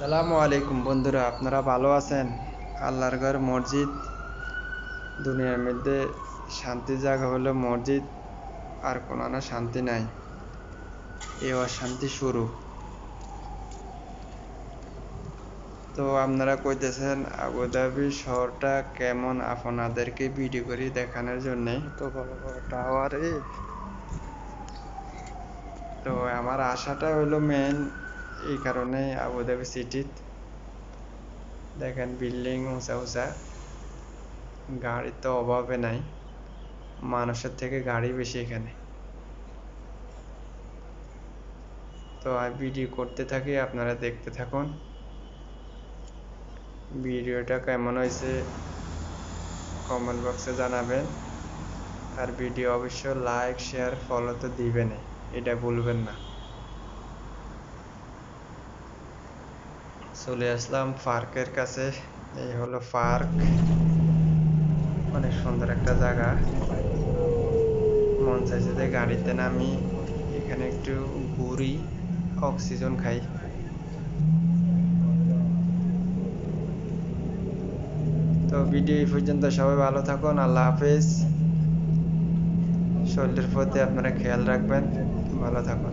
সালামু আলাইকুম বন্ধুরা, আপনারা ভালো আছেন? আল্লাহর ঘর মসজিদ, দুনিয়ার মধ্যে শান্তি জায়গা হলো মসজিদ, আর কোনো শান্তি নাই। এই অশান্তি শুরু। তো আপনারা কইতেছেন আবুধাবি শহরটা কেমন আপনাদেরকে ভিডিও করে দেখানোর জন্যে? তো টাওয়ারে। তো আমার আশাটা হলো মেন এই কারণে আবুধাবি সিটিত দেখেন বিল্ডিং উঁচা উঁচা গাড়ির তো অভাবে নাই, মানুষের থেকে গাড়ি বেশি এখানে। তো আর ভিডিও করতে থাকি, আপনারা দেখতে থাকুন। ভিডিওটা কেমন হয়েছে কমেন্ট বক্সে জানাবেন। আর ভিডিও অবশ্য লাইক শেয়ার ফলো তো দিবেন এটা ভুলবেন না। চলে আসলাম পার্কের কাছে। এই হলো পার্ক। অনেক সুন্দর একটা জায়গা। মন চাইছে যে গাড়িতে নামি, এখানে একটু ঘুরি, অক্সিজেন খাই। তো ভিডিও এই পর্যন্ত, সবাই ভালো থাকুন, আল্লাহ হাফেজ। শরীরের প্রতি আপনারা খেয়াল রাখবেন। ভালো থাকুন।